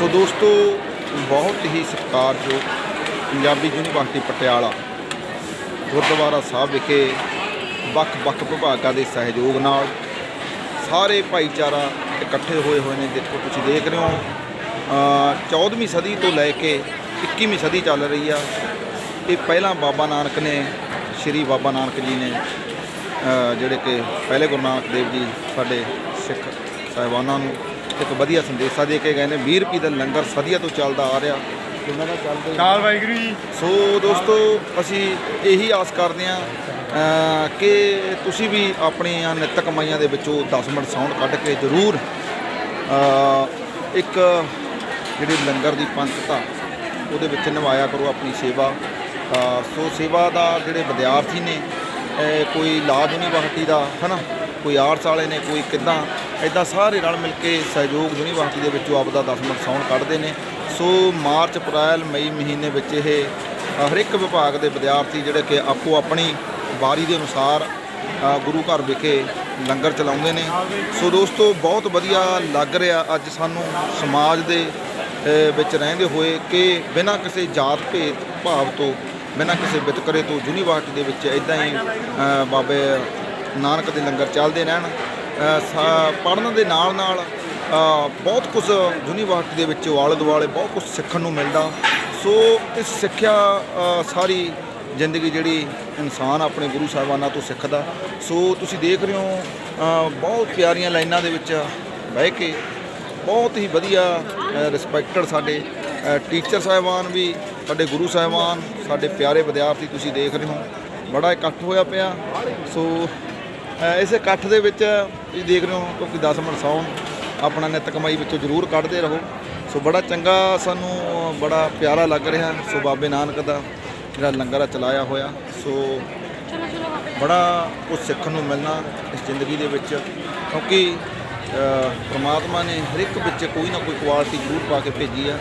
ਸੋ ਦੋਸਤੋ, ਬਹੁਤ ਹੀ ਸਤਿਕਾਰਯੋਗ ਪੰਜਾਬੀ ਯੂਨੀਵਰਸਿਟੀ ਪਟਿਆਲਾ, ਗੁਰਦੁਆਰਾ ਸਾਹਿਬ ਵਿਖੇ ਵੱਖ-ਵੱਖ ਵਿਭਾਗਾਂ ਦੇ ਸਹਿਯੋਗ ਨਾਲ ਸਾਰੇ ਭਾਈਚਾਰਾ ਇਕੱਠੇ ਹੋਏ ਹੋਏ ਨੇ, ਦੇਖੋ ਤੁਸੀਂ ਦੇਖ ਰਹੇ ਹੋ ਅ 14ਵੀਂ ਸਦੀ ਤੋਂ ਲੈ ਕੇ 21ਵੀਂ ਸਦੀ ਚੱਲ ਰਹੀ ਆ। ਇਹ ਪਹਿਲਾਂ ਬਾਬਾ ਨਾਨਕ ਨੇ, ਸ਼੍ਰੀ ਬਾਬਾ ਨਾਨਕ ਜੀ ਨੇ ਜਿਹੜੇ ਕਿ ਪਹਿਲੇ ਗੁਰੂ ਨਾਨਕ ਦੇਵ ਜੀ ਸਾਡੇ ਸਿੱਖ ਸਾਹਿਬਾਨਾਂ ਨੂੰ ਇੱਕ ਵਧੀਆ ਸੰਦੇਸ਼ਾ ਦੇ ਕੇ ਗਏ ਨੇ। 20 ਰੁਪਏ ਦਾ ਲੰਗਰ ਸਦੀਆਂ ਤੋਂ ਚੱਲਦਾ ਆ ਰਿਹਾ। ਉਹਨਾਂ ਦਾ ਚੱਲਦਾ ਵਾਹਿਗੁਰੂ ਜੀ। ਸੋ ਦੋਸਤੋ ਅਸੀਂ ਇਹੀ ਆਸ ਕਰਦੇ ਹਾਂ ਕਿ ਤੁਸੀਂ ਵੀ ਆਪਣੀਆਂ ਨਿੱਤ ਕਮਾਈਆਂ ਦੇ ਵਿੱਚੋਂ 10 ਮਿੰਟ ਸਾਊਂਡ ਕੱਢ ਕੇ ਜ਼ਰੂਰ ਇੱਕ ਜਿਹੜੀ ਲੰਗਰ ਦੀ ਪੰਥਤਾ ਉਹਦੇ ਵਿੱਚ ਨਿਭਾਇਆ ਕਰੋ ਆਪਣੀ ਸੇਵਾ। ਸੋ ਸੇਵਾ ਦਾ ਜਿਹੜੇ ਵਿਦਿਆਰਥੀ ਨੇ ਕੋਈ ਲਾਜ ਯੂਨੀਵਰਸਿਟੀ ਦਾ ਹਨਾ? ਕੋਈ ਆਰਟਸ ਵਾਲੇ ਨੇ ਕੋਈ ਕਿੱਦਾਂ? ਐਦਾਂ ਸਾਰੇ ਰਲ ਮਿਲ ਕੇ ਸਹਿਯੋਗ ਯੂਨੀਵਰਸਿਟੀ ਦੇ ਵਿੱਚੋਂ ਆਪਦਾ 10 ਮਿੰਟ ਸਾਊਂਡ ਕੱਢਦੇ ਨੇ। ਸੋ ਮਾਰਚ, ਅਪ੍ਰੈਲ, ਮਈ ਮਹੀਨੇ ਵਿੱਚ ਇਹ ਹਰ ਇੱਕ ਵਿਭਾਗ ਦੇ ਵਿਦਿਆਰਥੀ ਜਿਹੜੇ ਕਿ ਆਪੋ ਆਪਣੀ ਵਾਰੀ ਦੇ ਅਨੁਸਾਰ ਗੁਰੂ ਘਰ ਵਿਖੇ ਲੰਗਰ ਚਲਾਉਂਦੇ ਨੇ। ਸੋ ਦੋਸਤੋ, ਬਹੁਤ ਵਧੀਆ ਲੱਗ ਰਿਹਾ ਅੱਜ ਸਾਨੂੰ ਸਮਾਜ ਦੇ ਵਿੱਚ ਰਹਿੰਦੇ ਹੋਏ ਕਿ ਬਿਨਾਂ ਕਿਸੇ ਜਾਤ ਭੇਦ ਭਾਵ ਤੋਂ, ਬਿਨਾਂ ਕਿਸੇ ਵਿਤਕਰੇ ਤੋਂ ਯੂਨੀਵਰਸਿਟੀ ਦੇ ਵਿੱਚ ਇਦਾਂ ਹੀ ਬਾਬੇ ਨਾਨਕ ਦੇ ਲੰਗਰ ਚੱਲਦੇ ਰਹਿਣ। ਪੜਨ ਦੇ ਨਾਲ ਨਾਲ ਬਹੁਤ ਕੁਝ ਯੂਨੀਵਰਸਿਟੀ ਦੇ ਵਿੱਚ ਆਲੇ ਦੁਆਲੇ ਬਹੁਤ ਕੁਝ ਸਿੱਖਣ ਨੂੰ ਮਿਲਦਾ। ਸੋ ਇਸ ਸਿੱਖਿਆ ਸਾਰੀ ਜ਼ਿੰਦਗੀ ਜਿਹੜੀ ਇਨਸਾਨ ਆਪਣੇ ਗੁਰੂ ਸਾਹਿਬਾਨਾਂ ਤੋਂ ਸਿੱਖਦਾ। ਸੋ ਤੁਸੀਂ ਦੇਖ ਰਹੇ ਹੋ ਬਹੁਤ ਪਿਆਰੀਆਂ ਲਾਈਨਾਂ ਦੇ ਵਿੱਚ ਬਹਿ ਕੇ ਬਹੁਤ ਹੀ ਵਧੀਆ ਰਿਸਪੈਕਟਡ ਸਾਡੇ ਟੀਚਰ ਸਾਹਿਬਾਨ ਵੀ, ਸਾਡੇ ਗੁਰੂ ਸਾਹਿਬਾਨ, ਸਾਡੇ ਪਿਆਰੇ ਵਿਦਿਆਰਥੀ ਤੁਸੀਂ ਦੇਖ ਰਹੇ ਹੋ। ਬੜਾ ਇਕੱਠ ਹੋਇਆ ਪਿਆ। ਸੋ ਇਸ ਇਕੱਠ ਦੇ ਵਿੱਚ ਤੁਸੀਂ ਦੇਖ ਰਹੇ ਹੋ ਕਿਉਂਕਿ 10 ਮਿੰਟ ਸੌਣ ਆਪਣਾ ਨਿੱਤ ਕਮਾਈ ਵਿੱਚੋਂ ਜ਼ਰੂਰ ਕੱਢਦੇ ਰਹੋ। ਸੋ ਬੜਾ ਚੰਗਾ ਸਾਨੂੰ ਬੜਾ ਪਿਆਰਾ ਲੱਗ ਰਿਹਾ। ਸੋ ਬਾਬੇ ਨਾਨਕ ਦਾ ਜਿਹੜਾ ਲੰਗਰ ਆ ਚਲਾਇਆ ਹੋਇਆ। ਸੋ ਬੜਾ ਕੁਝ ਸਿੱਖਣ ਨੂੰ ਮਿਲਣਾ ਇਸ ਜ਼ਿੰਦਗੀ ਦੇ ਵਿੱਚ। ਕਿਉਂਕਿ ਅ, ਪ੍ਰਮਾਤਮਾ ਨੇ ਹਰ ਇੱਕ ਵਿੱਚ ਕੋਈ ਨਾ ਕੋਈ ਕੁਆਲਿਟੀ ਜ਼ਰੂਰ ਪਾ ਕੇ ਭੇਜੀ ਆ।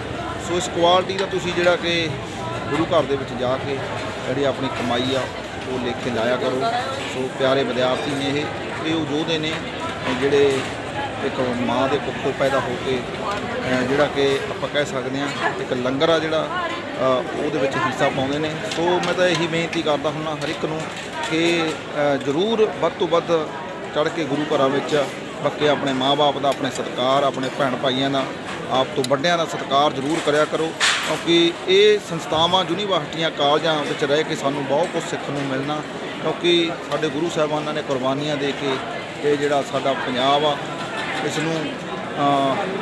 ਸੋ ਇਸ ਕੁਆਲਿਟੀ ਦਾ ਤੁਸੀਂ ਜਿਹੜਾ ਕਿ ਗੁਰੂ ਘਰ ਦੇ ਵਿੱਚ ਜਾ ਕੇ ਜਿਹੜੀ ਆਪਣੀ ਕਮਾਈ ਆ ਉਹ ਲੇਖੇ ਲਾਇਆ ਕਰੋ। ਸੋ ਪਿਆਰੇ ਵਿਦਿਆਰਥੀ ਨੇ ਇਹ ਇਹ ਉਹ ਯੋਧੇ ਨੇ ਜਿਹੜੇ ਇੱਕ ਮਾਂ ਦੇ ਕੁੱਖੋਂ ਪੈਦਾ ਹੋ ਕੇ ਜਿਹੜਾ ਕਿ ਆਪਾਂ ਕਹਿ ਸਕਦੇ ਹਾਂ ਇੱਕ ਲੰਗਰ ਆ ਜਿਹੜਾ ਉਹਦੇ ਵਿੱਚ ਹਿੱਸਾ ਪਾਉਂਦੇ ਨੇ। ਸੋ ਮੈਂ ਤਾਂ ਇਹੀ ਬੇਨਤੀ ਕਰਦਾ ਹੁੰਨਾ ਹਰ ਇੱਕ ਨੂੰ ਕਿ ਜ਼ਰੂਰ ਵੱਧ ਤੋਂ ਵੱਧ ਚੜ ਕੇ ਗੁਰੂ ਘਰਾਂ ਵਿੱਚ ਬਾਕੀ ਆਪਣੇ ਮਾਪੇ ਦਾ, ਆਪਣੇ ਸਤਿਕਾਰ, ਆਪਣੇ ਭੈਣ ਭਾਈਆਂ ਦਾ, ਆਪ ਤੋਂ ਵੱਡਿਆਂ ਦਾ ਸਤਿਕਾਰ ਜ਼ਰੂਰ ਕਰਿਆ ਕਰੋ। ਕਿਉਂਕਿ ਇਹ ਸੰਸਥਾਵਾਂ ਯੂਨੀਵਰਸਿਟੀਆਂ, ਕਾਲਜਾਂ ਵਿੱਚ ਰਹਿ ਕੇ ਸਾਨੂੰ ਬਹੁਤ ਕੁਝ ਸਿੱਖਣ ਨੂੰ ਮਿਲਣਾ, ਕਿਉਂਕਿ ਸਾਡੇ ਗੁਰੂ ਸਾਹਿਬਾਨਾਂ ਨੇ ਕੁਰਬਾਨੀਆਂ ਦੇ ਕੇ ਇਹ ਜਿਹੜਾ ਸਾਡਾ ਪੰਜਾਬ ਆ, ਇਸ ਨੂੰ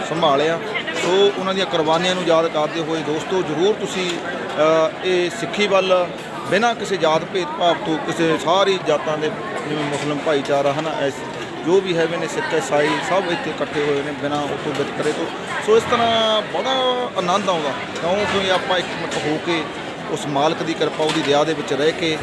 ਸੰਭਾਲਿਆ। ਸੋ ਉਹਨਾਂ ਦੀਆਂ ਕੁਰਬਾਨੀਆਂ ਨੂੰ ਯਾਦ ਕਰਦੇ ਹੋਏ ਦੋਸਤੋ, ਜ਼ਰੂਰ ਤੁਸੀਂ ਇਹ ਸਿੱਖੀ ਵੱਲ ਬਿਨਾਂ ਕਿਸੇ ਜਾਤ ਭੇਦਭਾਵ ਤੋਂ ਕਿਸੇ ਸਾਰੀ ਜਾਤਾਂ ਦੇ ਜਿਵੇਂ ਮੁਸਲਮ ਭਾਈਚਾਰਾ ਹਨਾ, ਇਸ ਜੋ ਵੀ ਹੈਗੇ ਨੇ ਸਿੱਖ ਈਸਾਈ ਸਭ ਇੱਥੇ ਇਕੱਠੇ ਹੋਏ ਨੇ ਬਿਨਾਂ ਉਤੋਂ ਵਿਤਕਰੇ ਤੋਂ। ਸੋ ਇਸ ਤਰ੍ਹਾਂ ਬੜਾ ਆਨੰਦ ਆਉਂਦਾ। ਕਿਉਂਕਿ ਆਪਾਂ ਇੱਕ ਮਿੱਟ ਹੋ ਕੇ ਉਸ ਮਾਲਕ ਦੀ ਕਿਰਪਾ, ਉਹਦੀ ਦਇਆ ਦੇ ਵਿੱਚ ਰਹਿ ਕੇ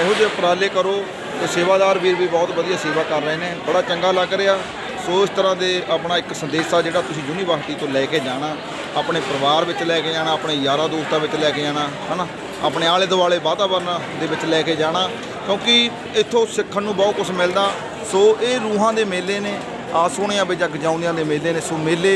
ਇਹੋ ਜਿਹੇ ਉਪਰਾਲੇ ਕਰੋ ਤੇ ਸੇਵਾਦਾਰ ਵੀਰ ਵੀ ਬਹੁਤ ਵਧੀਆ ਸੇਵਾ ਕਰ ਰਹੇ ਨੇ। ਬੜਾ ਚੰਗਾ ਲੱਗ ਰਿਹਾ। ਸੋ ਇਸ ਤਰ੍ਹਾਂ ਦੇ ਆਪਣਾ ਇੱਕ ਸੰਦੇਸ਼ਾ ਜਿਹੜਾ ਤੁਸੀਂ ਯੂਨੀਵਰਸਿਟੀ ਤੋਂ ਲੈ ਕੇ ਜਾਣਾ, ਆਪਣੇ ਪਰਿਵਾਰ ਵਿੱਚ ਲੈ ਕੇ ਜਾਣਾ, ਆਪਣੇ ਯਾਰਾਂ ਦੋਸਤਾਂ ਵਿੱਚ ਲੈ ਕੇ ਜਾਣਾ, ਹਨਾ? ਆਪਣੇ ਆਲੇ ਦੁਆਲੇ ਵਾਤਾਵਰਨ ਦੇ ਵਿੱਚ ਲੈ ਕੇ ਜਾਣਾ। ਕਿਉਂਕਿ ਇੱਥੋਂ ਸਿੱਖਣ ਨੂੰ ਬਹੁਤ ਕੁਝ ਮਿਲਦਾ। ਸੋ ਇਹ ਰੂਹਾਂ ਦੇ ਮੇਲੇ ਨੇ ਆ ਸੋਹਣਿਆਂ ਵਿੱਚ ਗਜਾਉਂਦਿਆਂ ਦੇ ਮੇਲੇ ਨੇ। ਸੋ ਮੇਲੇ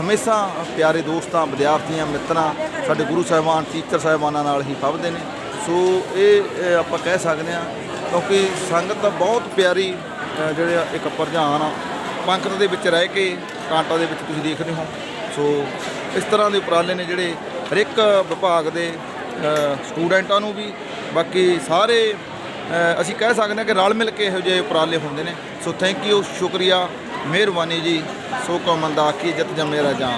ਹਮੇਸ਼ਾ ਪਿਆਰੇ ਦੋਸਤਾਂ ਵਿਦਿਆਰਥੀਆਂ ਮਿੱਤਰਾਂ ਸਾਡੇ ਗੁਰੂ ਸਾਹਿਬਾਨ ਟੀਚਰ ਸਾਹਿਬਾਨਾਂ ਨਾਲ ਹੀ ਫੱਬਦੇ ਨੇ। ਸੋ ਇਹ ਆਪਾਂ ਕਹਿ ਸਕਦੇ ਹਾਂ ਕਿਉਂਕਿ ਸੰਗਤ ਤਾਂ ਬਹੁਤ ਪਿਆਰੀ ਅ, ਜਿਹੜੇ ਇੱਕ ਪ੍ਰਧਾਨ ਆ ਪੰਕਤ ਦੇ ਵਿੱਚ ਰਹਿ ਕੇ ਕਾਂਟਾ ਦੇ ਵਿੱਚ ਤੁਸੀਂ ਦੇਖਦੇ ਹੋ। ਸੋ ਇਸ ਤਰ੍ਹਾਂ ਦੇ ਉਪਰਾਲੇ ਨੇ ਜਿਹੜੇ ਹਰ ਇੱਕ ਵਿਭਾਗ ਦੇ ਸਟੂਡੈਂਟਾਂ ਨੂੰ ਵੀ ਬਾਕੀ ਸਾਰੇ ਅਸੀਂ ਕਹਿ ਸਕਦੇ ਹਾਂ ਕਿ ਰਲ ਮਿਲ ਕੇ ਇਹੋ ਜਿਹੇ ਉਪਰਾਲੇ ਹੁੰਦੇ ਨੇ। ਸੋ ਥੈਂਕ ਯੂ ਸ਼ੁਕਰੀਆ, ਮਿਹਰਬਾਨੀ ਜੀ। ਸੋ ਕੋ ਮੰਦਾ ਕੀ ਜਿੱਤ ਜਮੇ ਮੇਰਾ ਜਾਂ।